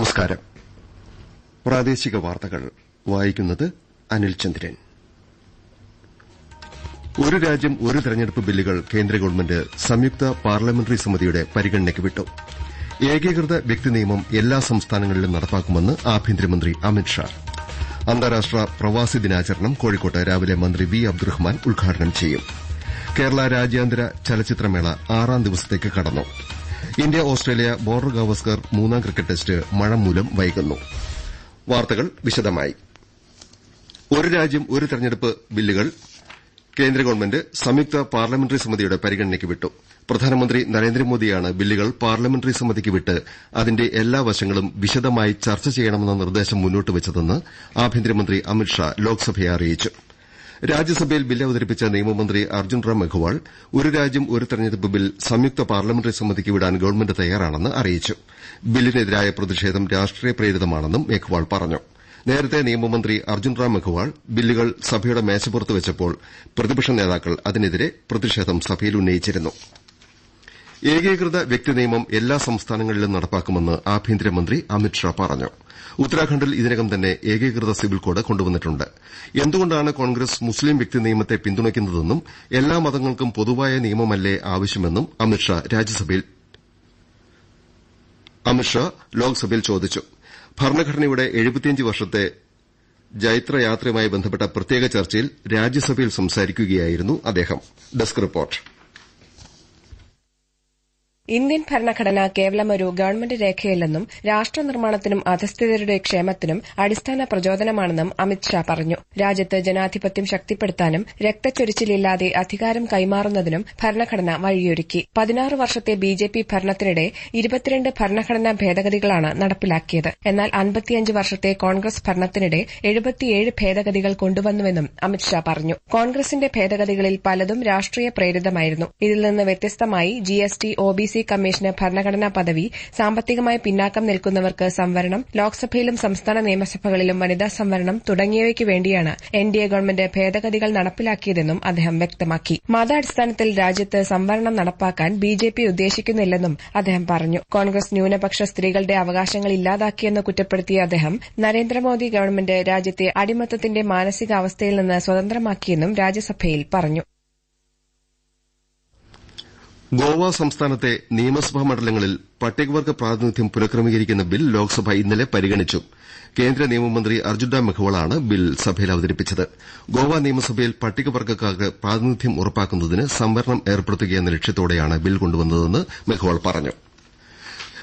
നമസ്കാരം. പ്രാദേശിക വാർത്തകൾ. വായിക്കുന്നത് അനിൽചന്ദ്രൻ ഒരു രാജ്യം ഒരു തെരഞ്ഞെടുപ്പ് ബില്ലുകൾ കേന്ദ്ര ഗവൺമെന്റ് സംയുക്ത പാർലമെന്ററി സമിതിയുടെ പരിഗണനയ്ക്ക് വിട്ടു. ഏകീകൃത വ്യക്തി നിയമം എല്ലാ സംസ്ഥാനങ്ങളിലും നടപ്പാക്കുമെന്ന് ആഭ്യന്തരമന്ത്രി അമിത്ഷാ അന്താരാഷ്ട്ര പ്രവാസി ദിനാചരണം കോഴിക്കോട്ട് രാവിലെ മന്ത്രി വി അബ്ദുറഹ്മാൻ ഉദ്ഘാടനം ചെയ്യും. കേരള രാജ്യാന്തര ചലച്ചിത്രമേള ആറാം ദിവസത്തേക്ക് കടന്നു. ഇന്ത്യ ഓസ്ട്രേലിയ ബോർഡർ ഗാവസ്കർ മൂന്നാം ക്രിക്കറ്റ് ടെസ്റ്റ് മഴ മൂലം വൈകുന്നു. വാർത്തകൾ വിശദമായി. ഒരു രാജ്യം ഒരു തെരഞ്ഞെടുപ്പ് ബില്ലുകൾ കേന്ദ്ര ഗവൺമെന്റ് സംയുക്ത പാർലമെന്ററി സമിതിയുടെ പരിഗണനയ്ക്ക് വിട്ടു. പ്രധാനമന്ത്രി നരേന്ദ്രമോദിയാണ് ബില്ലുകൾ പാർലമെന്ററി സമിതിക്ക് വിട്ട് അതിന്റെ എല്ലാ വശങ്ങളും വിശദമായി ചർച്ച ചെയ്യണമെന്ന നിർദ്ദേശം മുന്നോട്ട് വച്ചതെന്ന് ആഭ്യന്തരമന്ത്രി അമിത്ഷാ ലോക്സഭയെ അറിയിച്ചു. രാജ്യസഭയിൽ ബിൽ അവതരിപ്പിച്ച നിയമമന്ത്രി അർജുൻ റാം മെഘ്വാൾ ഒരു രാജ്യം ഒരു തെരഞ്ഞെടുപ്പ് ബിൽ സംയുക്ത പാർലമെന്ററി സമിതിക്ക് വിടാൻ ഗവൺമെന്റ് തയ്യാറാണെന്ന് അറിയിച്ചു. ബില്ലിനെതിരായ പ്രതിഷേധം രാഷ്ട്രീയ പ്രേരിതമാണെന്നും മെഘ്വാൾ പറഞ്ഞു. നേരത്തെ നിയമമന്ത്രി അർജുൻ റാം മെഘ്വാൾ ബില്ലുകൾ സഭയുടെ മേശപ്പുറത്ത് വെച്ചപ്പോൾ പ്രതിപക്ഷ നേതാക്കൾ അതിനെതിരെ പ്രതിഷേധം സഭയിൽ ഉന്നയിച്ചിരുന്നു. ഏകീകൃത വ്യക്തി നിയമം എല്ലാ സംസ്ഥാനങ്ങളിലും നടപ്പാക്കുമെന്ന് ആഭ്യന്തരമന്ത്രി അമിത്ഷാ പറഞ്ഞു. ഉത്തരാഖണ്ഡിൽ ഇതിനകം തന്നെ ഏകീകൃത സിവിൽ കോഡ് കൊണ്ടുവന്നിട്ടുണ്ട്. എന്തുകൊണ്ടാണ് കോൺഗ്രസ് മുസ്ലിം വ്യക്തി നിയമത്തെ പിന്തുണയ്ക്കുന്നതെന്നും എല്ലാ മതങ്ങൾക്കും പൊതുവായ നിയമമല്ലേ ആവശ്യമെന്നും അമിത്ഷാ ലോക്സഭയിൽ ചോദിച്ചു. ഭരണഘടനയുടെ എഴുപത്തിയഞ്ച് വർഷത്തെ ജൈത്രയാത്രയുമായി ബന്ധപ്പെട്ട പ്രത്യേക ചർച്ചയിൽ രാജ്യസഭയിൽ സംസാരിക്കുകയായിരുന്നു അദ്ദേഹം. ഇന്ത്യൻ ഭരണഘടന കേവലം ഒരു ഗവൺമെന്റ് രേഖയല്ലെന്നും രാഷ്ട്ര നിർമ്മാണത്തിനും അധസ്ഥിതരുടെ ക്ഷേമത്തിനും അടിസ്ഥാന പ്രചോദനമാണെന്നും അമിത്ഷാ പറഞ്ഞു. രാജ്യത്ത് ജനാധിപത്യം ശക്തിപ്പെടുത്താനും രക്തച്ചൊരിച്ചിലില്ലാതെ അധികാരം കൈമാറുന്നതിനും ഭരണഘടന വഴിയൊരുക്കി. പതിനാറ് വർഷത്തെ ബിജെപി ഭരണത്തിനിടെ ഇരുപത്തിരണ്ട് ഭരണഘടനാ ഭേദഗതികളാണ് നടപ്പിലാക്കിയത്. എന്നാൽ അൻപത്തിയഞ്ച് വർഷത്തെ കോൺഗ്രസ് ഭരണത്തിനിടെ എഴുപത്തിയേഴ് ഭേദഗതികൾ കൊണ്ടുവന്നുവെന്നും അമിത്ഷാ പറഞ്ഞു. കോൺഗ്രസിന്റെ ഭേദഗതികളിൽ പലതും രാഷ്ട്രീയ പ്രേരിതമായിരുന്നു. ഇതിൽ നിന്ന് വ്യത്യസ്തമായി ജിഎസ്ടി ഒബിസി കമ്മീഷന് ഭരണഘടനാ പദവി സാമ്പത്തികമായി പിന്നാക്കം നിൽക്കുന്നവർക്ക് സംവരണം ലോക്സഭയിലും സംസ്ഥാന നിയമസഭകളിലും വനിതാ സംവരണം തുടങ്ങിയവയ്ക്ക് വേണ്ടിയാണ് എൻ ഡി എ ഗവൺമെന്റ് ഭേദഗതികൾ നടപ്പിലാക്കിയതെന്നും അദ്ദേഹം വ്യക്തമാക്കി. മതാടിസ്ഥാനത്തിൽ രാജ്യത്ത് സംവരണം നടപ്പാക്കാൻ ബി ജെ പി ഉദ്ദേശിക്കുന്നില്ലെന്നും അദ്ദേഹം പറഞ്ഞു. കോൺഗ്രസ് ന്യൂനപക്ഷ സ്ത്രീകളുടെ അവകാശങ്ങൾ ഇല്ലാതാക്കിയെന്ന് കുറ്റപ്പെടുത്തിയ അദ്ദേഹം നരേന്ദ്രമോദി ഗവൺമെന്റ് രാജ്യത്തെ അടിമത്തത്തിന്റെ മാനസികാവസ്ഥയിൽ നിന്ന് സ്വതന്ത്രമാക്കിയെന്നും രാജ്യസഭയിൽ പറഞ്ഞു. ഗോവ സംസ്ഥാനത്തെ നിയമസഭാ മണ്ഡലങ്ങളിൽ പട്ടികവർഗ പ്രാതിനിധ്യം പുനഃക്രമീകരിക്കുന്ന ബിൽ ലോക്സഭ ഇന്നലെ പരിഗണിച്ചു. കേന്ദ്ര നിയമമന്ത്രി അർജുൻ റാം മെഘ്വാളാണ് ബിൽ സഭയിൽ അവതരിപ്പിച്ചത്. ഗോവ നിയമസഭയിൽ പട്ടികവർഗക്കാർക്ക് പ്രാതിനിധ്യം ഉറപ്പാക്കുന്നതിന് സംവരണം ഏർപ്പെടുത്തുകയെന്ന ലക്ഷ്യത്തോടെയാണ് ബിൽ കൊണ്ടുവന്നതെന്ന് മെഘ്വാൾ പറഞ്ഞു.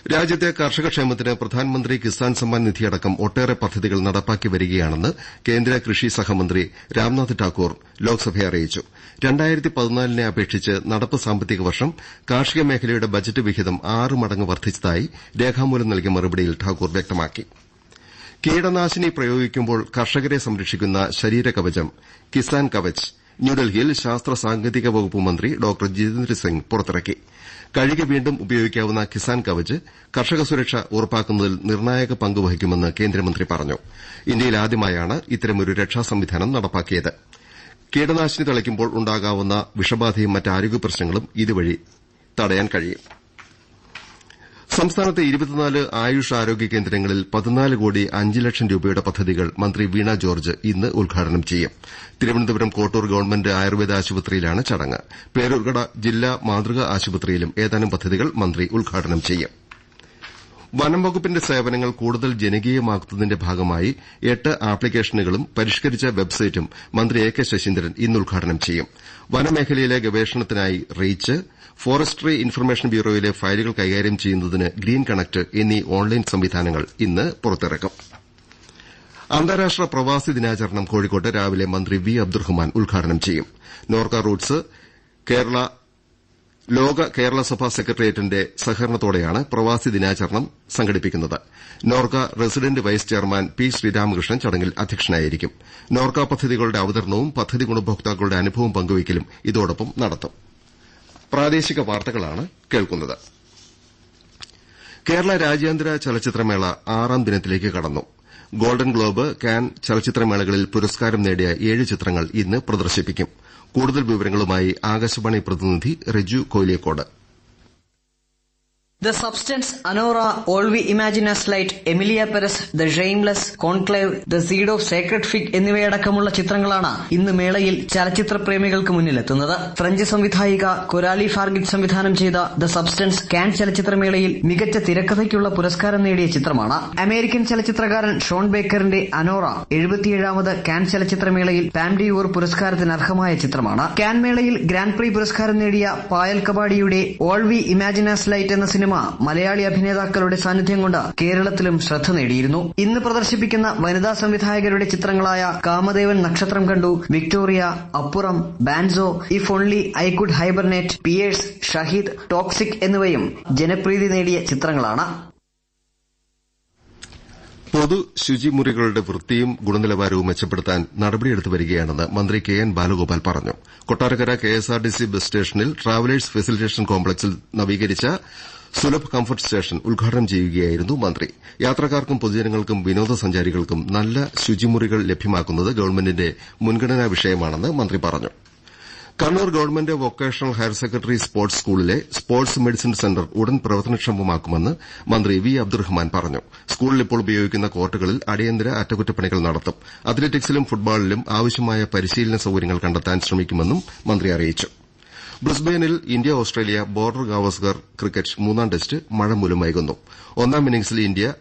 രാജ്യത്തെ കർഷക ക്ഷേമത്തിന് പ്രധാനമന്ത്രി കിസാൻ സമ്മാൻ നിധിയടക്കം ഒട്ടേറെ പദ്ധതികൾ നടപ്പാക്കി വരികയാണെന്ന് കേന്ദ്ര കൃഷി സഹമന്ത്രി രാംനാഥ് ഠാക്കൂർ ലോക്സഭയെ അറിയിച്ചു. അപേക്ഷിച്ച് നടപ്പ് സാമ്പത്തിക വർഷം കാർഷിക മേഖലയുടെ ബജറ്റ് വിഹിതം ആറ് മടങ്ങ് വർദ്ധിച്ചതായി രേഖാമൂലം നൽകിയ മറുപടിയിൽ ഠാക്കൂർ വ്യക്തമാക്കി. കീടനാശിനി പ്രയോഗിക്കുമ്പോൾ കർഷകരെ സംരക്ഷിക്കുന്ന ശരീരകവചം കിസാൻ കവച് ന്യൂഡൽഹിയിൽ ശാസ്ത്ര സാങ്കേതിക വകുപ്പ് മന്ത്രി ഡോക്ടർ ജിതേന്ദ്ര സിംഗ് കഴുകി വീണ്ടും ഉപയോഗിക്കാവുന്ന കിസാൻ കവച് കർഷക സുരക്ഷ ഉറപ്പാക്കുന്നതിൽ നിർണായക പങ്ക് വഹിക്കുമെന്ന് കേന്ദ്രമന്ത്രി പറഞ്ഞു. ഇന്ത്യയിൽ ആദ്യമായാണ് ഇത്തരമൊരു രക്ഷാ സംവിധാനം നടപ്പാക്കിയത്. കീടനാശിനി തളിക്കുമ്പോൾ ഉണ്ടാകാവുന്ന വിഷബാധയും മറ്റ് ആരോഗ്യ പ്രശ്നങ്ങളും ഇതുവഴി തടയാൻ കഴിയും. സംസ്ഥാനത്തെ ഇരുപത്തിനാല് ആയുഷ് ആരോഗ്യ കേന്ദ്രങ്ങളിൽ പതിനാല് കോടി അഞ്ച് ലക്ഷം രൂപയുടെ പദ്ധതികൾ മന്ത്രി വീണ ജോർജ് ഇന്ന് ഉദ്ഘാടനം ചെയ്യും. തിരുവനന്തപുരം കോട്ടൂർ ഗവൺമെന്റ് ആയുർവേദ ആശുപത്രിയിലാണ് ചടങ്ങ്. പേരൂർക്കട ജില്ലാ മാതൃകാ ആശുപത്രിയിലും ഏതാനും പദ്ധതികൾ മന്ത്രി ഉദ്ഘാടനം ചെയ്യും. വനം വകുപ്പിന്റെ സേവനങ്ങൾ കൂടുതൽ ജനകീയമാക്കുന്നതിന്റെ ഭാഗമായി എട്ട് ആപ്ലിക്കേഷനുകളും പരിഷ്കരിച്ച വെബ്സൈറ്റും മന്ത്രി എ കെ ശശീന്ദ്രൻ ഇന്ന് ഉദ്ഘാടനം ചെയ്യും. വനമേഖലയിലെ ഗവേഷണത്തിനായി റീച്ച് ഫോറസ്ട്രി ഇൻഫർമേഷൻ ബ്യൂറോയിലെ ഫയലുകൾ കൈകാര്യം ചെയ്യുന്നതിന് ഗ്രീൻ കണക്ട് എന്നീ ഓൺലൈൻ സംവിധാനങ്ങൾ ഇന്ന് പുറത്തിറക്കും. അന്താരാഷ്ട്ര പ്രവാസി ദിനാചരണം കോഴിക്കോട്ട് രാവിലെ മന്ത്രി വി അബ്ദുറഹ്മാൻ ഉദ്ഘാടനം ചെയ്യും. നോർക്ക റൂട്ട്സ് ലോക കേരള സഭാ സെക്രട്ടേറിയറ്റിന്റെ സഹകരണത്തോടെയാണ് പ്രവാസി ദിനാചരണം സംഘടിപ്പിക്കുന്നത്. Norka resident vice chairman P Sreeramakrishnan ചടങ്ങിൽ അധ്യക്ഷനായിരിക്കും. നോർക്ക പദ്ധതികളുടെ അവതരണവും പദ്ധതി ഗുണഭോക്താക്കളുടെ അനുഭവം പങ്കുവയ്ക്കലും ഇതോടൊപ്പം നടത്തും. കേരള രാജ്യാന്തര ചലച്ചിത്രമേള ആറാം ദിനത്തിലേക്ക് കടന്നു. ഗോൾഡൻ ഗ്ലോബ് കാൻ ചലച്ചിത്രമേളകളിൽ പുരസ്കാരം നേടിയ ഏഴ് ചിത്രങ്ങൾ ഇന്ന് പ്രദർശിപ്പിക്കും. കൂടുതൽ വിവരങ്ങളുമായി ആകാശവാണി പ്രതിനിധി റിജു കൊയ്ലിക്കോട്. The substance Anora All We Imagine As Light, Emilia Perez, The Shameless, Conclave, The Seed of Fig എന്നിവയടക്കമുള്ള ചിത്രങ്ങളാണ് ഇന്ന് മേളയിൽ ചലച്ചിത്ര പ്രേമികൾക്ക് മുന്നിലെത്തുന്നത്. ഫ്രഞ്ച് സംവിധായിക കൊരാലി ഫാർഗിറ്റ് സംവിധാനം ചെയ്ത ദ സബ്സ്റ്റൻസ് കാൻ ചലച്ചിത്രമേളയിൽ മികച്ച തിരക്കഥയ്ക്കുള്ള പുരസ്കാരം നേടിയ ചിത്രമാണ്. അമേരിക്കൻ ചലച്ചിത്രകാരൻ ഷോൺ ബേക്കറിന്റെ അനോറ എഴുപത്തിയേഴാമത് കാൻ ചലച്ചിത്രമേളയിൽ പാംഡിയൂർ പുരസ്കാരത്തിന് അർഹമായ ചിത്രമാണ്. കാൻ മേളയിൽ ഗ്രാൻഡ് പ്രീ പുരസ്കാരം നേടിയ Payal കബാഡിയുടെ all we imagine as light എന്ന സിനിമ മലയാളി അഭിനേതാക്കളുടെ സാന്നിധ്യം കൊണ്ട് കേരളത്തിലും ശ്രദ്ധ നേടിയിരുന്നു. ഇന്ന് പ്രദർശിപ്പിക്കുന്ന വനിതാ സംവിധായകരുടെ ചിത്രങ്ങളായ കാമദേവൻ നക്ഷത്രം കണ്ടു വിക്ടോറിയ അപ്പുറം band saw if only I could hibernate Pierce Shaheed toxic എന്നിവയും ജനപ്രീതി നേടിയ ചിത്രങ്ങളാണ്. പൊതു ശുചിമുറികളുടെ വൃത്തിയും ഗുണനിലവാരവും മെച്ചപ്പെടുത്താൻ നടപടിയെടുത്തു വരികയാണെന്ന് മന്ത്രി കെ എൻ ബാലഗോപാൽ പറഞ്ഞു. കൊട്ടാരക്കര കെഎസ്ആർടിസി ബസ് സ്റ്റേഷനിൽ ട്രാവലേഴ്സ് ഫെസിലിറ്റേഷൻ കോംപ്ലക്സിൽ നവീകരിച്ച സുലഭ് കംഫർട്ട് സ്റ്റേഷൻ ഉദ്ഘാടനം ചെയ്യുകയായിരുന്നു മന്ത്രി. യാത്രക്കാർക്കും പൊതുജനങ്ങൾക്കും വിനോദസഞ്ചാരികൾക്കും നല്ല ശുചിമുറികൾ ലഭ്യമാക്കുന്നത് ഗവൺമെന്റിന്റെ മുൻഗണനാ വിഷയമാണെന്ന് മന്ത്രി പറഞ്ഞു. Kannur government vocational higher secondary sports സ്കൂളിലെ സ്പോർട്സ് മെഡിസിൻ സെന്റർ ഉടൻ പ്രവർത്തനക്ഷമമാക്കുമെന്ന് മന്ത്രി വി അബ്ദുറഹ്മാൻ പറഞ്ഞു. സ്കൂളിൽ ഇപ്പോൾ ഉപയോഗിക്കുന്ന കോർട്ടുകളിൽ അടിയന്തര അറ്റകുറ്റപ്പണികൾ നടത്തും. അത്ലറ്റിക്സിലും ഫുട്ബോളിലും ആവശ്യമായ പരിശീലന സൌകര്യങ്ങൾ കണ്ടെത്താൻ ശ്രമിക്കുമെന്നും മന്ത്രി അറിയിച്ചു. ബ്രിസ്ബെയിനിൽ India Australia border Gavaskar cricket മൂന്നാം ടെസ്റ്റ് മഴ മൂലം വൈകുന്നു ഒന്നാം ഇന്നിംഗ്സിൽ ഇന്ത്യ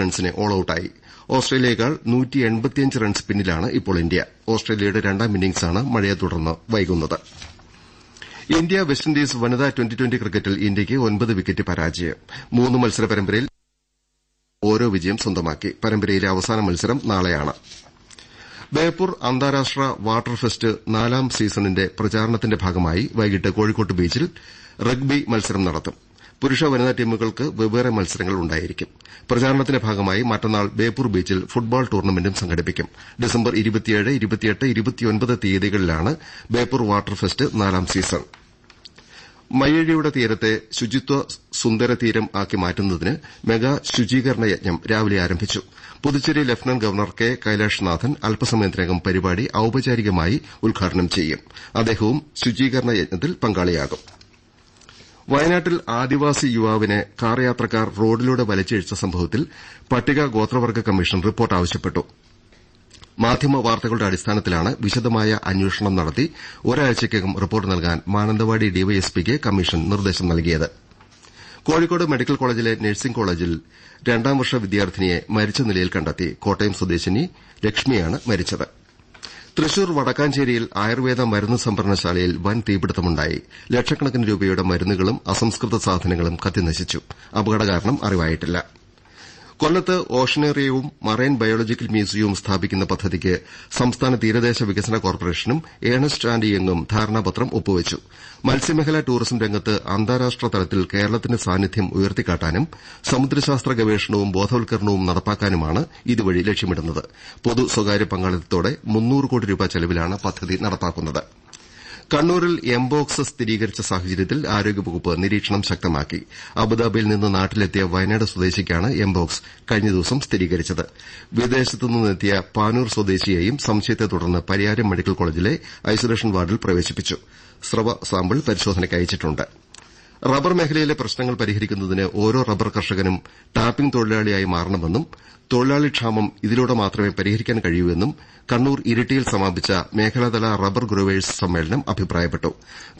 റൺസിന് ഓൾ ഔട്ടായി ഓസ്ട്രേലിയയേക്കാൾ റൺസ് പിന്നിലാണ് ഇപ്പോൾ ഇന്ത്യ. ഓസ്ട്രേലിയയുടെ രണ്ടാം ഇന്നിംഗ്സാണ് മഴയെ തുടർന്ന് വൈകുന്നത്. ഇന്ത്യ വെസ്റ്റിൻഡീസ് വനിതാ ട്വന്റി ട്വന്റി ക്രിക്കറ്റിൽ ഇന്ത്യയ്ക്ക് ഒൻപത് വിക്കറ്റ് പരാജയം. മൂന്ന് മത്സര പരമ്പരയിൽ ഓരോ വിജയം സ്വന്തമാക്കി. പരമ്പരയിലെ അവസാന മത്സരം നാളെയാണ്. ബേപ്പൂർ അന്താരാഷ്ട്ര വാട്ടർ ഫെസ്റ്റ് നാലാം സീസണിന്റെ പ്രചാരണത്തിന്റെ ഭാഗമായി വൈകിട്ട് കോഴിക്കോട്ട് ബീച്ചിൽ റഗ്ബി മത്സരം നടത്തും. പുരുഷ വനിതാ ടീമുകൾക്ക് വെവ്വേറെ മത്സരങ്ങൾ ഉണ്ടായിരിക്കും. പ്രചാരണത്തിന്റെ ഭാഗമായി മറ്റന്നാൾ ബേപ്പൂർ ബീച്ചിൽ ഫുട്ബോൾ ടൂർണമെന്റും സംഘടിപ്പിക്കും. ഡിസംബർ തീയതികളിലാണ് ബേപ്പൂർ വാട്ടർ ഫെസ്റ്റ് നാലാം സീസൺ. മയ്യഴിയുടെ തീരത്തെ ശുചിത്വ സുന്ദര തീരം ആക്കി മാറ്റുന്നതിന് മെഗാ ശുചീകരണ യജ്ഞം രാവിലെ ആരംഭിച്ചു. Puducherry lieutenant governor K Kailashnathan അല്പസമയത്തിനകം പരിപാടി ഔപചാരികമായി ഉദ്ഘാടനം ചെയ്യും. അദ്ദേഹവും ശുചീകരണ യജ്ഞത്തിൽ പങ്കാളിയാകും. വയനാട്ടിൽ ആദിവാസി യുവാവിനെ കാർ യാത്രക്കാർ റോഡിലൂടെ വലിച്ചിഴച്ച സംഭവത്തിൽ പട്ടിക ഗോത്രവർഗ കമ്മീഷൻ റിപ്പോർട്ട് ആവശ്യപ്പെട്ടു. മാധ്യമ വാർത്തകളുടെ അടിസ്ഥാനത്തിലാണ് വിശദമായ അന്വേഷണം നടത്തി ഒരാഴ്ചയ്ക്കകം റിപ്പോർട്ട് നൽകാൻ മാനന്തവാടി ഡിവൈഎസ്പിക്ക് കമ്മീഷൻ നിർദ്ദേശം നൽകിയത്. കോഴിക്കോട് മെഡിക്കൽ കോളേജിലെ നഴ്സിംഗ് കോളേജിൽ രണ്ടാം വർഷ വിദ്യാർത്ഥിനിയെ മരിച്ച നിലയിൽ കണ്ടെത്തി കോട്ടയം സ്വദേശിനി ലക്ഷ്മിയാണ് മരിച്ചത്. തൃശൂർ വടക്കാഞ്ചേരിയിൽ ആയുർവേദ മരുന്ന് സംഭരണശാലയിൽ വൻ തീപിടുത്തമുണ്ടായി. ലക്ഷക്കണക്കിന് രൂപയുടെ മരുന്നുകളും അസംസ്കൃത സാധനങ്ങളും കത്തിനശിച്ചു. അപകടകാരണം അറിവായിട്ടില്ല. കൊല്ലത്ത് ഓഷനേറിയവും മറൈൻ ബയോളജിക്കൽ മ്യൂസിയവും സ്ഥാപിക്കുന്ന പദ്ധതിക്ക് സംസ്ഥാന തീരദേശ വികസന കോർപ്പറേഷനും ഏണസ്റ്റ് ആന്റ് യങ്ങും ധാരണാപത്രം ഒപ്പുവച്ചു. മത്സ്യമേഖലാ ടൂറിസം രംഗത്ത് അന്താരാഷ്ട്ര തലത്തിൽ കേരളത്തിന്റെ സാന്നിധ്യം ഉയർത്തിക്കാട്ടാനും സമുദ്രശാസ്ത്ര ഗവേഷണവും ബോധവൽക്കരണവും നടപ്പാക്കാനുമാണ് ഇതുവഴി ലക്ഷ്യമിടുന്നത്. പൊതു സ്വകാര്യ പങ്കാളിത്തത്തോടെ മുന്നൂറ് കോടി രൂപ ചെലവിലാണ് പദ്ധതി നടപ്പാക്കുന്നത്. കണ്ണൂരിൽ എംബോക്സ് സ്ഥിരീകരിച്ച സാഹചര്യത്തിൽ ആരോഗ്യവകുപ്പ് നിരീക്ഷണം ശക്തമാക്കി. അബുദാബിയിൽ നിന്ന് നാട്ടിലെത്തിയ വയനാട് സ്വദേശിക്കാണ് എംബോക്സ് കഴിഞ്ഞ ദിവസം സ്ഥിരീകരിച്ചത്. വിദേശത്തുനിന്നെത്തിയ പാനൂർ സ്വദേശിയെയും സംശയത്തെ തുടർന്ന് പരിയാരം മെഡിക്കൽ കോളേജിലെ ഐസൊലേഷൻ വാർഡിൽ പ്രവേശിപ്പിച്ചു. സ്രവ സാമ്പിൾ പരിശോധനയ്ക്ക് അയച്ചിട്ടുണ്ട്. റബ്ബർ മേഖലയിലെ പ്രശ്നങ്ങൾ പരിഹരിക്കുന്നതിന് ഓരോ റബ്ബർ കർഷകനും ടാപ്പിംഗ് തൊഴിലാളിയായി മാറണമെന്നും തൊഴിലാളി ക്ഷാമം ഇതിലൂടെ മാത്രമേ പരിഹരിക്കാൻ കഴിയൂവെന്നും കണ്ണൂർ ഇരിട്ടിയിൽ സമാപിച്ച മേഖലാതല റബ്ബർ ഗ്രോവേഴ്സ് സമ്മേളനം അഭിപ്രായപ്പെട്ടു.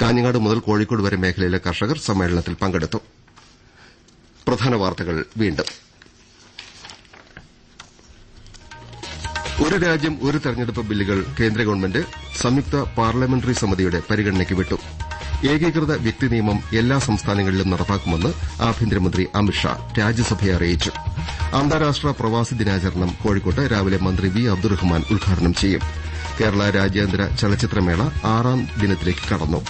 കാഞ്ഞങ്ങാട് മുതൽ കോഴിക്കോട് വരെ മേഖലയിലെ കർഷകർ സമ്മേളനത്തിൽ പങ്കെടുത്തു. ഒരു രാജ്യം ഒരു തെരഞ്ഞെടുപ്പ് ബില്ലുകൾ കേന്ദ്ര ഗവൺമെന്റ് സംയുക്ത പാർലമെന്ററി സമിതിയുടെ പരിഗണനയ്ക്ക് വിട്ടു. ഏകീകൃത വ്യക്തി നിയമം എല്ലാ സംസ്ഥാനങ്ങളിലും നടപ്പാക്കുമെന്ന് ആഭ്യന്തരമന്ത്രി അമിത്ഷാ രാജ്യസഭയെ അറിയിച്ചു. അന്താരാഷ്ട്ര പ്രവാസി ദിനാചരണം കോഴിക്കോട്ട് രാവിലെ മന്ത്രി വി അബ്ദുറഹ്മാൻ ഉദ്ഘാടനം ചെയ്യും. കേരള രാജ്യാന്തര ചലച്ചിത്രമേള ആറാം ദിനത്തിലേക്ക് കടന്നു.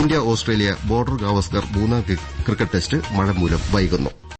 ഇന്ത്യ ഓസ്ട്രേലിയ ബോർഡർ ഗാവസ്കർ മൂന്നാം ക്രിക്കറ്റ് ടെസ്റ്റ് മഴ മൂലം വൈകുന്നു.